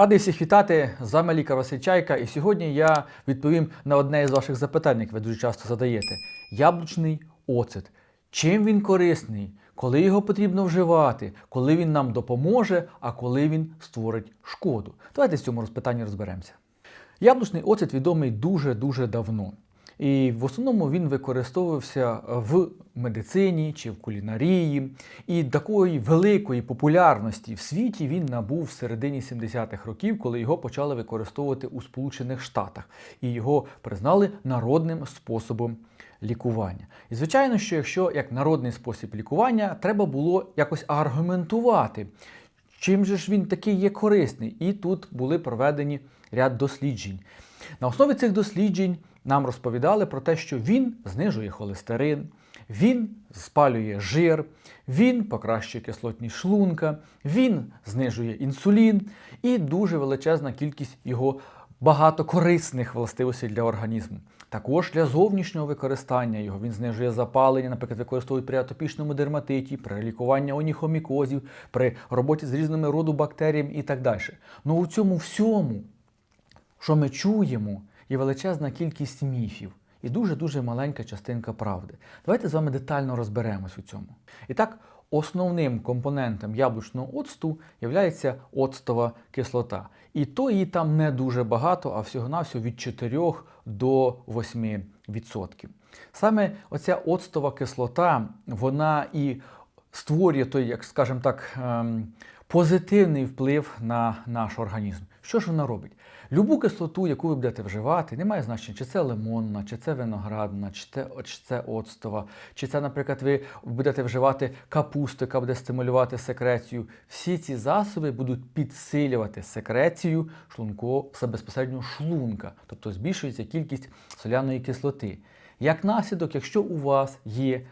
Радий всіх вітати. З вами лікар Чайка. І сьогодні я відповім на одне із ваших запитань, яке ви дуже часто задаєте: яблучний оцет. Чим він корисний? Коли його потрібно вживати, коли він нам допоможе, а коли він створить шкоду? Давайте з цьому розпитанні розберемося. Яблучний оцет відомий дуже-дуже давно. І в основному він використовувався в медицині чи в кулінарії. І такої великої популярності в світі він набув в середині 70-х років, коли його почали використовувати у Сполучених Штатах. І його признали народним способом лікування. І звичайно, що якщо як народний спосіб лікування, треба було якось аргументувати. Чим же ж він такий є корисний? І тут були проведені ряд досліджень. На основі цих досліджень нам розповідали про те, що він знижує холестерин, він спалює жир, він покращує кислотність шлунка, він знижує інсулін і дуже величезна кількість його багато корисних властивостей для організму. Також для зовнішнього використання його він знижує запалення, наприклад, використовують при атопічному дерматиті, при лікуванні оніхомікозів, при роботі з різними роду бактеріями і так далі. Ну у цьому всьому, що ми чуємо, є величезна кількість міфів і дуже-дуже маленька частинка правди. Давайте з вами детально розберемось у цьому. І так, основним компонентом яблучного оцту є оцтова кислота. І то її там не дуже багато, а всього-навсього від 4 до 8%. Саме оця оцтова кислота, вона і створює той, як скажімо так, ем, позитивний вплив на наш організм. Що ж вона робить? Любу кислоту, яку ви будете вживати, немає значення, чи це лимонна, чи це виноградна, чи це, чи це оцтова, чи це, наприклад, ви будете вживати капусту, яка буде стимулювати секрецію. Всі ці засоби будуть підсилювати секрецію шлункового безпосередньо шлунка, тобто збільшується кількість соляної кислоти. Як наслідок, якщо у вас є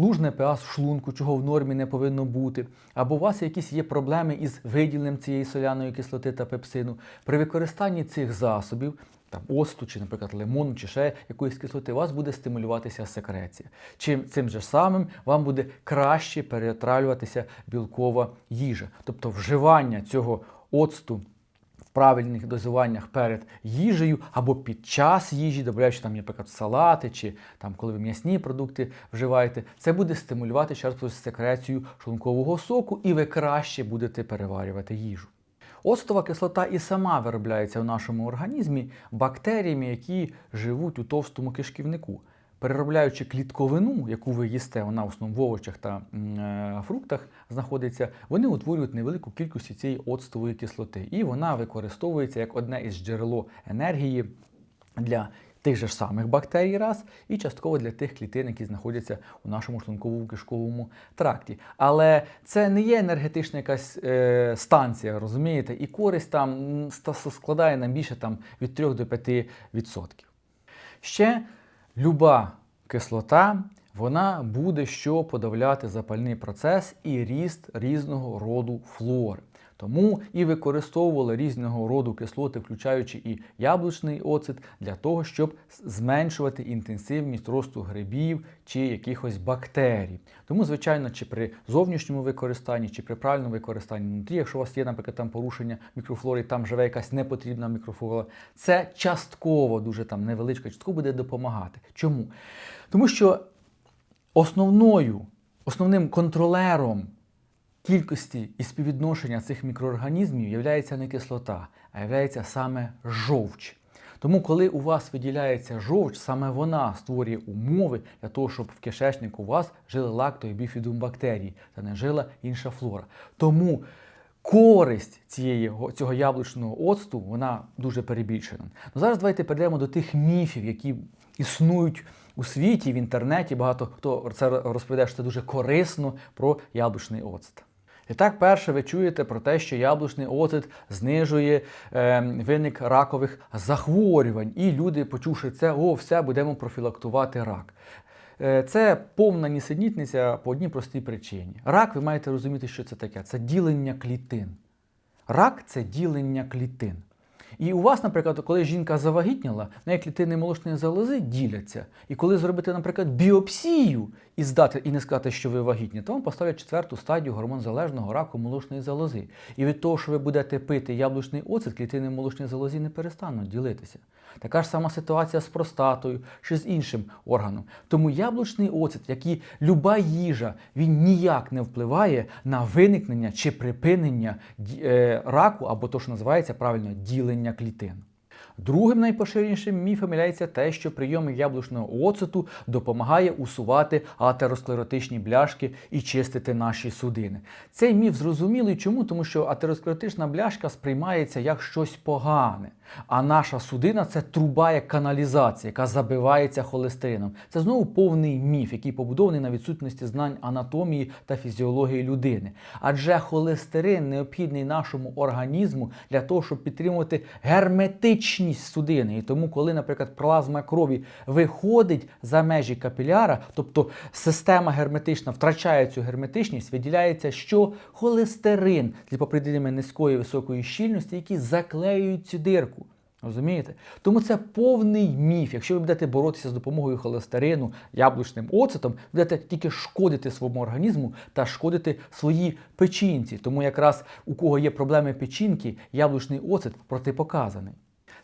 лужне pH шлунку, чого в нормі не повинно бути, або у вас якісь є проблеми із виділенням цієї соляної кислоти та пепсину, при використанні цих засобів, там осту, чи, наприклад, лимону, чи ще якоїсь кислоти, у вас буде стимулюватися секреція. Чим цим же самим вам буде краще перетравлюватися білкова їжа. Тобто вживання цього оцту правильних дозуваннях перед їжею або під час їжі, додаючи там, наприклад, салати чи там, коли ви м'ясні продукти вживаєте, це буде стимулювати ще секрецію шлункового соку, і ви краще будете переварювати їжу. Оцтова кислота і сама виробляється в нашому організмі бактеріями, які живуть у товстому кишківнику. Переробляючи клітковину, яку ви їсте, вона в основному в овочах та е, фруктах знаходиться, вони утворюють невелику кількість цієї оцтової кислоти. І вона використовується як одне із джерело енергії для тих же ж самих бактерій раз, і частково для тих клітин, які знаходяться у нашому шлунковому кишковому тракті. Але це не є енергетична якась е, станція, розумієте, і користь там складає нам більше там, від 3 до 5%. Ще люба кислота вона буде що подавляти запальний процес і ріст різного роду флори. Тому і використовували різного роду кислоти, включаючи і яблучний оцет, для того, щоб зменшувати інтенсивність росту грибів чи якихось бактерій. Тому, звичайно, чи при зовнішньому використанні, чи при правильному використанні внутрі, якщо у вас є, наприклад, там порушення мікрофлори, там живе якась непотрібна мікрофлора, це частково дуже там невеличка, частково буде допомагати. Чому? Тому що основною, основним контролером кількості і співвідношення цих мікроорганізмів є не кислота, а є саме жовч. Тому, коли у вас виділяється жовч, саме вона створює умови для того, щоб в кишечнику у вас жили лакто- і біфідумбактерії, та не жила інша флора. Тому користь цієї, цього яблучного оцту вона дуже перебільшена. Ну, Зараз давайте перейдемо до тих міфів, які існують у світі, в інтернеті. Багато хто це розповідає, що це дуже корисно про яблучний оцет. І так, перше, ви чуєте про те, що яблучний оцет знижує е, виник ракових захворювань. І люди, почувши це, о, все, будемо профілактувати рак. Е, це повна нісенітниця по одній простій причині. Рак, ви маєте розуміти, що це таке. Це ділення клітин. Рак це ділення клітин. І у вас, наприклад, коли жінка завагітніла, в неї клітини молочної залози діляться. І коли зробити, наприклад, біопсію і здати і не сказати, що ви вагітні, то вам поставлять четверту стадію гормонзалежного раку молочної залози. І від того, що ви будете пити яблучний оцет, клітини молочної залози не перестануть ділитися. Така ж сама ситуація з простатою чи з іншим органом. Тому яблучний оцет, як і люба їжа, він ніяк не впливає на виникнення чи припинення е, раку, або то, що називається правильно ділення клітин. Другим найпоширенішим міфом є те, що прийом яблучного оцету допомагає усувати атеросклеротичні бляшки і чистити наші судини. Цей міф зрозумілий чому? Тому що атеросклеротична бляшка сприймається як щось погане. А наша судина це труба як каналізація, яка забивається холестерином. Це знову повний міф, який побудований на відсутності знань анатомії та фізіології людини. Адже холестерин необхідний нашому організму для того, щоб підтримувати герметичність судини. І тому, коли, наприклад, плазма крові виходить за межі капіляра, тобто система герметична втрачає цю герметичність, виділяється що холестерин з ліпоприділами низької високої щільності, які заклеюють цю дирку. Розумієте? Тому це повний міф. Якщо ви будете боротися з допомогою холестерину, яблучним оцетом, будете тільки шкодити своєму організму та шкодити своїй печінці. Тому якраз у кого є проблеми печінки, яблучний оцет протипоказаний.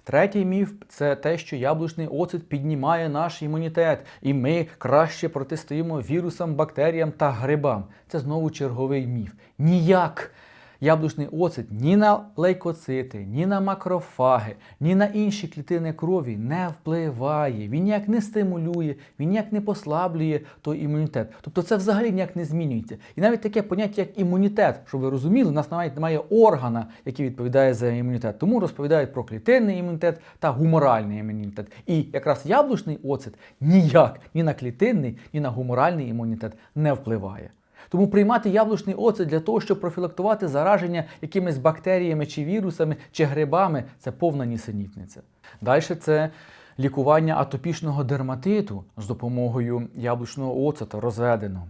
Третій міф це те, що яблучний оцет піднімає наш імунітет, і ми краще протистоїмо вірусам, бактеріям та грибам. Це знову черговий міф. Ніяк яблучний оцет ні на лейкоцити, ні на макрофаги, ні на інші клітини крові не впливає. Він ніяк не стимулює, він ніяк не послаблює той імунітет. Тобто це взагалі ніяк не змінюється. І навіть таке поняття, як імунітет, щоб ви розуміли, у нас навіть немає органа, який відповідає за імунітет. Тому розповідають про клітинний імунітет та гуморальний імунітет. І якраз яблучний оцет ніяк ні на клітинний, ні на гуморальний імунітет не впливає. Тому приймати яблучний оцет для того, щоб профілактувати зараження якимись бактеріями чи вірусами чи грибами це повна нісенітниця. Далі це лікування атопічного дерматиту з допомогою яблучного оцета розведеного.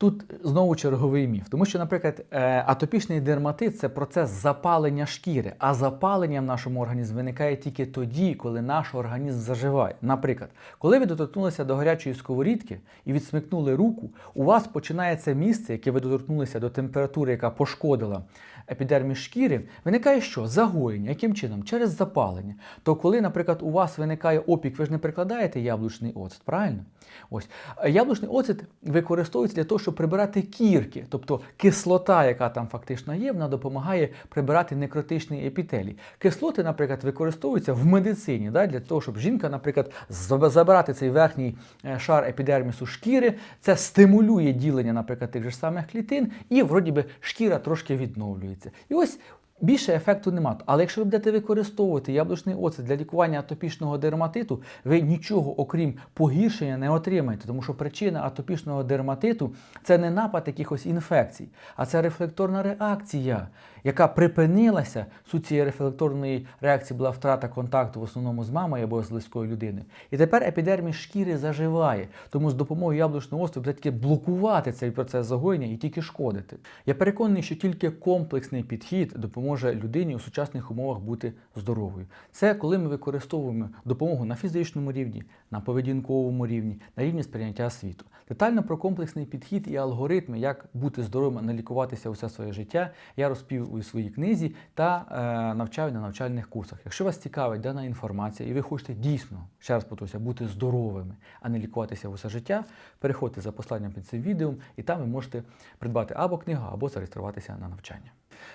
Тут знову черговий міф, тому що, наприклад, е, атопічний дерматит це процес запалення шкіри, а запалення в нашому організмі виникає тільки тоді, коли наш організм заживає. Наприклад, коли ви доторкнулися до гарячої сковорідки і відсмикнули руку, у вас починається місце, яке ви доторкнулися до температури, яка пошкодила епідерміс шкіри, виникає що? Загоєння. Яким чином? Через запалення. То коли, наприклад, у вас виникає опік, ви ж не прикладаєте яблучний оцет, правильно? Ось яблучний оцет використовується для того, щоб прибирати кірки, тобто кислота, яка там фактично є, вона допомагає прибирати некротичний епітелій. Кислоти, наприклад, використовуються в медицині да, для того, щоб жінка, наприклад, заб- забирати цей верхній е, шар епідермісу шкіри, це стимулює ділення, наприклад, тих же самих клітин, і вроді би шкіра трошки відновлюється. І ось Більше ефекту нема. Але якщо ви будете використовувати яблучний оцет для лікування атопічного дерматиту, ви нічого, окрім погіршення, не отримаєте, тому що причина атопічного дерматиту це не напад якихось інфекцій, а це рефлекторна реакція, яка припинилася. Суть цієї рефлекторної реакції була втрата контакту в основному з мамою або з близькою людиною. І тепер епідерміс шкіри заживає. Тому з допомогою яблучного оцту буде тільки блокувати цей процес загоєння і тільки шкодити. Я переконаний, що тільки комплексний підхід допоможе людині у сучасних умовах бути здоровою. Це коли ми використовуємо допомогу на фізичному рівні, на поведінковому рівні, на рівні сприйняття світу. Детально про комплексний підхід і алгоритми, як бути здоровим, не лікуватися усе своє життя, я розповів у своїй книзі та е, навчаю на навчальних курсах. Якщо вас цікавить дана інформація, і ви хочете дійсно, ще раз повторюся, бути здоровими, а не лікуватися усе життя, переходьте за посланням під цим відео, і там ви можете придбати або книгу, або зареєструватися на навчання.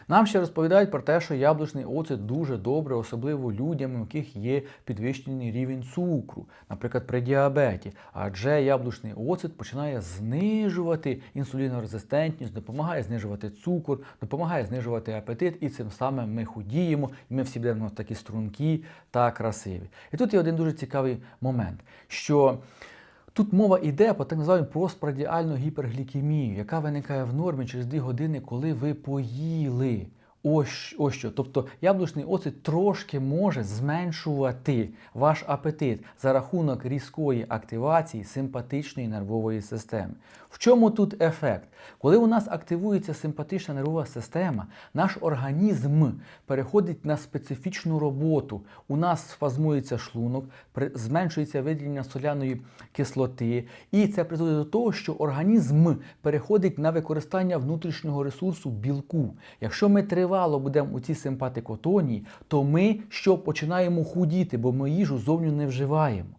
Нам ще розповідають про те, що яблучний оцет дуже добре, особливо людям, у яких є підвищений рівень цукру, наприклад, при діабеті. Адже яблучний оцет починає знижувати інсулінорезистентність, допомагає знижувати цукор, допомагає знижувати апетит, і цим самим ми худіємо, і ми всі будемо такі стрункі та красиві. І тут є один дуже цікавий момент, що Тут мова йде про так звану прострадіальну гіперглікемію, яка виникає в нормі через 2 години, коли ви поїли. Ось, ось що. Тобто яблучний оцет трошки може зменшувати ваш апетит за рахунок різкої активації симпатичної нервової системи. В чому тут ефект? Коли у нас активується симпатична нервова система, наш організм переходить на специфічну роботу. У нас спазмується шлунок, зменшується виділення соляної кислоти, і це призводить до того, що організм переходить на використання внутрішнього ресурсу білку. Якщо ми тривало будемо у цій симпатикотонії, то ми що починаємо худіти, бо ми їжу зовню не вживаємо.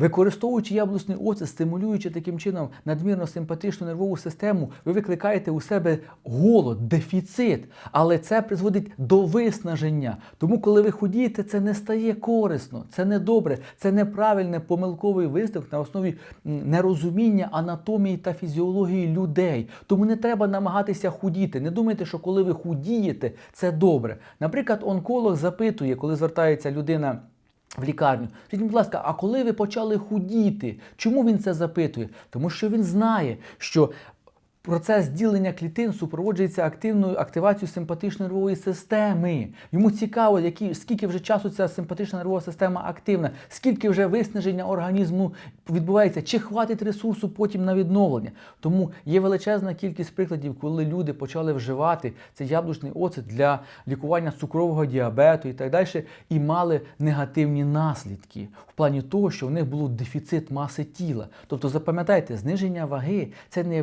Використовуючи яблучний оцет, стимулюючи таким чином надмірно симпатичну нервову систему, ви викликаєте у себе голод, дефіцит, але це призводить до виснаження. Тому, коли ви худієте, це не стає корисно, це не добре, це неправильний помилковий висновок на основі нерозуміння анатомії та фізіології людей. Тому не треба намагатися худіти. Не думайте, що коли ви худієте, це добре. Наприклад, онколог запитує, коли звертається людина. В лікарню. Скажіть, будь ласка, а коли ви почали худіти? Чому він це запитує? Тому що він знає, що процес ділення клітин супроводжується активною активацією симпатичної нервової системи. Йому цікаво, які, скільки вже часу ця симпатична нервова система активна, скільки вже виснаження організму відбувається, чи хватить ресурсу потім на відновлення. Тому є величезна кількість прикладів, коли люди почали вживати цей яблучний оцет для лікування цукрового діабету і так далі, і мали негативні наслідки в плані того, що в них був дефіцит маси тіла. Тобто, запам'ятайте, зниження ваги це не є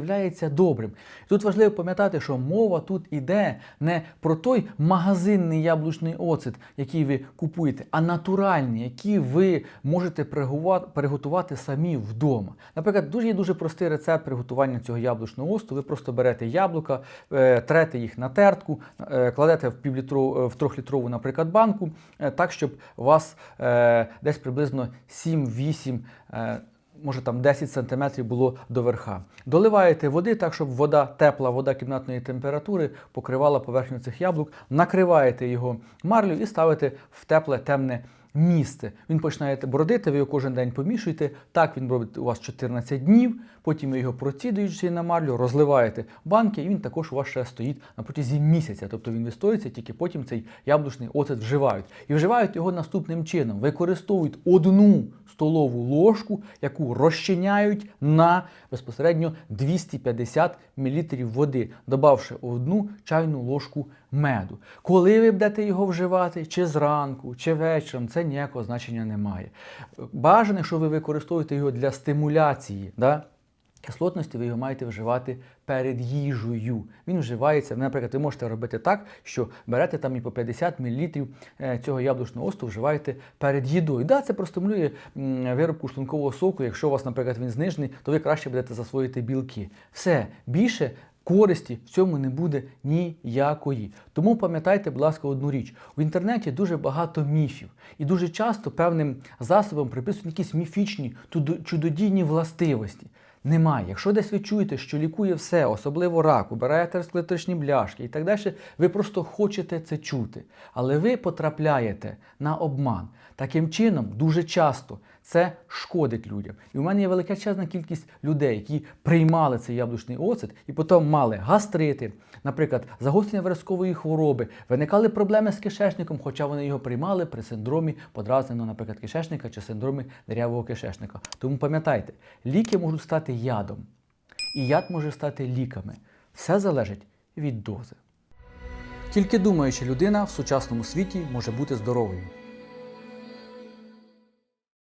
добрим. Тут важливо пам'ятати, що мова тут іде не про той магазинний яблучний оцет, який ви купуєте, а натуральний, який ви можете приготувати самі вдома. Наприклад, дуже є дуже простий рецепт приготування цього яблучного оцту. Ви просто берете яблука, е, трете їх на тертку, е, кладете в півлітрову, в трьохлітрову, наприклад, банку, е, так, щоб у вас е, десь приблизно 7-8 е, може там 10 см було до верха. Доливаєте води так, щоб вода, тепла вода кімнатної температури покривала поверхню цих яблук, накриваєте його марлю і ставите в тепле темне місце. Він починає бродити, ви його кожен день помішуєте. Так він робить у вас 14 днів, потім ви його процідуючи на марлю, розливаєте банки, і він також у вас ще стоїть на протязі місяця. Тобто він вистоюється, тільки потім цей яблучний оцет вживають. І вживають його наступним чином: використовують одну столову ложку, яку розчиняють на безпосередньо 250 мл води, додавши одну чайну ложку меду. Коли ви будете його вживати, чи зранку, чи вечором, це ніякого значення не має. Бажано, що ви використовуєте його для стимуляції. Да? Кислотності ви його маєте вживати перед їжею. Він вживається, наприклад, ви можете робити так, що берете там і по 50 мл цього яблучного осту вживаєте перед їдою. Да, це простимулює виробку шлункового соку. Якщо у вас, наприклад, він знижений, то ви краще будете засвоїти білки. Все більше. Користі в цьому не буде ніякої. Тому пам'ятайте, будь ласка, одну річ: в інтернеті дуже багато міфів, і дуже часто певним засобам приписують якісь міфічні чудодійні властивості. Немає. Якщо десь ви чуєте, що лікує все, особливо рак, убирає атеросклеротичні бляшки і так далі, ви просто хочете це чути. Але ви потрапляєте на обман. Таким чином, дуже часто це шкодить людям. І в мене є величезна кількість людей, які приймали цей яблучний оцет і потім мали гастрити, наприклад, загострення виразкової хвороби, виникали проблеми з кишечником, хоча вони його приймали при синдромі подразненого, наприклад, кишечника чи синдромі деревого кишечника. Тому пам'ятайте, ліки можуть стати ядом, і яд може стати ліками. Все залежить від дози. Тільки думаючи людина в сучасному світі може бути здоровою.